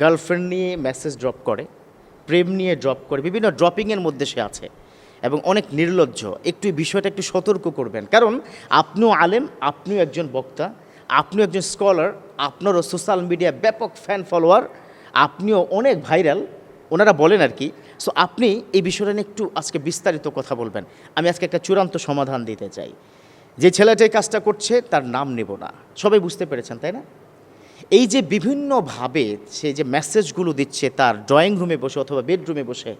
Girlfriend নিয়ে message drop করে, প্রেম নিয়ে ড্রপ করে, বিভিন্ন ড্রপিংয়ের মধ্যে সে আছে এবং অনেক নির্লজ্জ। একটু বিষয়টা একটু সতর্ক করবেন। কারণ আপনিও আলেম, আপনিও একজন বক্তা, আপনিও একজন স্কলার আপনারও সোশ্যাল মিডিয়া ব্যাপক ফ্যান ফলোয়ার আপনিও অনেক ভাইরাল ওনারা বলেন আর কি। সো আপনি এই বিষয়টা নিয়ে একটু আজকে বিস্তারিত কথা বলবেন। আমি আজকে একটা চূড়ান্ত সমাধান দিতে চাই। যে ছেলেটা এই কাজটা করছে, তার নাম নেব না। সবাই বুঝতে পেরেছেন, তাই না? এই যে বিভিন্নভাবে সে যে মেসেজগুলো দিচ্ছে তার ড্রয়িং রুমে বসে অথবা বেডরুমে বসে,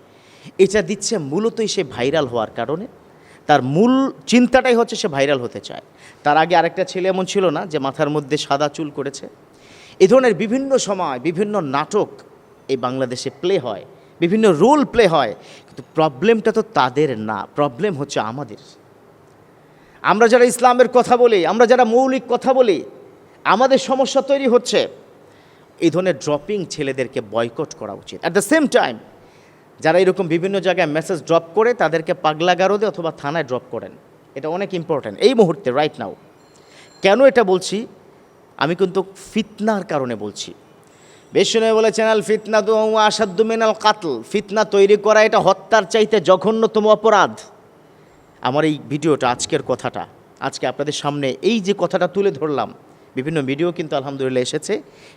এটা দিচ্ছে মূলতই সে ভাইরাল হওয়ার কারণে। তার মূল চিন্তাটাই হচ্ছে সে ভাইরাল হতে চায়। তার আগে আরেকটা ছেলে এমন ছিল না যে মাথার মধ্যে সাদা চুল করেছে। এ ধরনের বিভিন্ন সময় বিভিন্ন নাটক এই বাংলাদেশে প্লে হয়, বিভিন্ন রোল প্লে হয়, কিন্তু প্রবলেমটা তো তাদের না প্রবলেম হচ্ছে আমাদের। আমরা যারা ইসলামের কথা বলি, আমরা যারা মৌলিক কথা বলি আমাদের সমস্যা তৈরি হচ্ছে। এই ধরনের ড্রপিং ছেলেদেরকে বয়কট করা উচিত। অ্যাট দ্য সেম টাইম যারা এরকম বিভিন্ন জায়গায় মেসেজ ড্রপ করে, তাদেরকে পাগলা গারদে অথবা থানায় ড্রপ করেন। এটা অনেক ইম্পর্ট্যান্ট এই মুহূর্তে রাইট নাও কেন এটা বলছি? আমি কিন্তু ফিতনার কারণে বলছি। বেশনে বলে চ্যানেল ফিতনা তো আসাদ্দ মিনাল কাতল। ফিতনা তৈরি করা এটা হত্যার চাইতে জঘন্যতম অপরাধ। আমার এই ভিডিওটা, আজকের কথাটা, আজকে আপনাদের সামনে এই যে কথাটা তুলে ধরলাম বিভিন্ন ভিডিও কিন্তু আলহামদুলিল্লাহ এসেছে।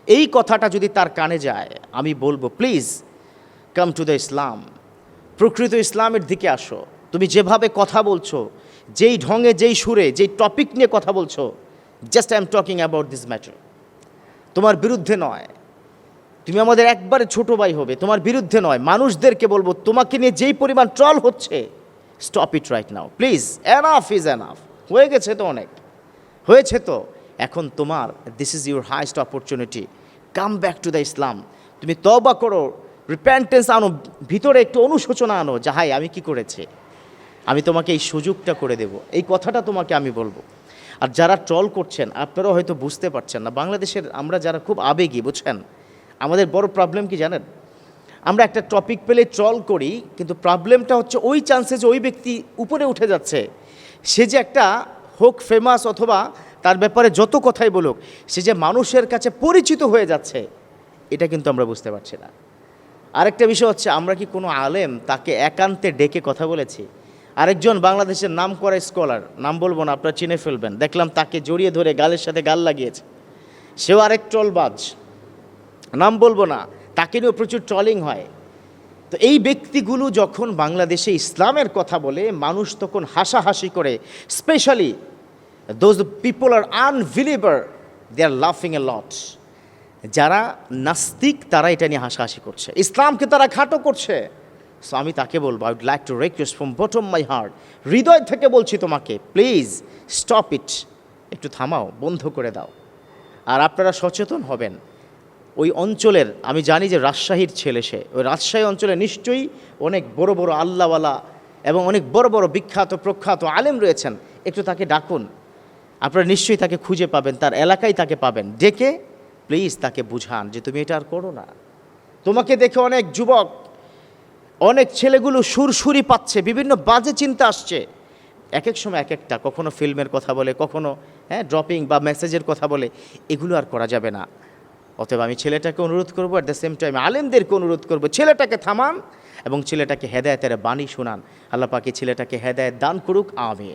এই কথাটা যদি তার কানে যায়, আমি বলব, please come to the Islam প্রকৃত ইসলামের দিকে আসো। তুমি যেভাবে কথা বলছো, যেই ঢঙে, যেই সুরে, যেই টপিক নিয়ে কথা বলছো just I am talking about this matter তোমার বিরুদ্ধে নয়। তুমি আমাদের একবারে ছোট ভাই হবে, তোমার বিরুদ্ধে নয়। মানুষদেরকে বলব, তোমাকে নিয়ে যেই পরিমাণ ট্রল হচ্ছে stop it right now please enough is enough হয়ে গেছে তো অনেক। হয়েছে তো। এখন তোমার this is your highest opportunity come back to the Islam তুমি তবা করো রিপ্যান্টেন্স আনো, ভিতরে একটু অনুশোচনা আনো যে হাই আমি কি করেছি? আমি তোমাকে এই সুযোগটা করে দেব। এই কথাটা তোমাকে আমি বলব। আর যারা ট্রল করছেন, আপনারাও হয়তো বুঝতে পারছেন না, বাংলাদেশের আমরা যারা খুব আবেগী, বুঝছেন? আমাদের বড় প্রবলেম কি জানেন? আমরা একটা টপিক পেলে ট্রল করি, কিন্তু প্রবলেমটা হচ্ছে ওই চান্সে যে ওই ব্যক্তি উপরে উঠে যাচ্ছে। সে যে একটা হোক ফেমাস অথবা তার ব্যাপারে যত কথাই বলুক, সে যে মানুষের কাছে পরিচিত হয়ে যাচ্ছে, এটা কিন্তু আমরা বুঝতে পারছি না। আরেকটা বিষয় হচ্ছে, আমরা কি কোনো আলেম তাকে একান্তে ডেকে কথা বলেছি? আরেকজন বাংলাদেশের নাম করা স্কলার, নাম বলব না, আপনারা চিনে ফেলবেন। দেখলাম তাকে জড়িয়ে ধরে গালের সাথে গাল লাগিয়েছে। সেও আরেক ট্রলবাজ। নাম বলব না, তাকে নিয়েও প্রচুর ট্রলিং হয়। তো এই ব্যক্তিগুলো যখন বাংলাদেশে ইসলামের কথা বলে, মানুষ তখন হাসাহাসি করে, specially those people are unbeliever they are লাফিং এ লট যারা নাস্তিক, তারা এটা নিয়ে হাসাহাসি করছে। ইসলামকে তারা খাটো করছে। সো আমি তাকে বলব I would like to request from bottom my heart হৃদয় থেকে বলছি তোমাকে প্লিজ স্টপ ইট একটু থামাও, বন্ধ করে দাও। আর আপনারা সচেতন হবেন। ওই অঞ্চলের, আমি জানি যে রাজশাহীর ছেলে সে, ওই রাজশাহী অঞ্চলে নিশ্চয়ই অনেক বড় বড় আল্লাহওয়ালা এবং অনেক বড় বড় বিখ্যাত, প্রখ্যাত আলেম রয়েছেন। একটু তাকে ডাকুন। আপনারা নিশ্চয়ই তাকে খুঁজে পাবেন, তার এলাকায় তাকে পাবেন। ডেকে প্লিজ তাকে বুঝান যে তুমি এটা আর করো না। তোমাকে দেখে অনেক যুবক, অনেক ছেলেগুলো সুরসুরি পাচ্ছে, বিভিন্ন বাজে চিন্তা আসছে। এক এক সময় এক একটা কখনো ফিল্মের কথা বলে, কখনো হ্যাঁ ড্রপিং বা মেসেজের কথা বলে, এগুলো আর করা যাবে না। অতএব আমি ছেলেটাকে অনুরোধ করব অ্যাট দ্য সেম টাইম আলেমদেরকে অনুরোধ করব, ছেলেটাকে থামান এবং ছেলেটাকে হেদায়তের বাণী শোনান। আল্লাহ পাকে ছেলেটাকে হেদায়ত দান করুক, আমিন।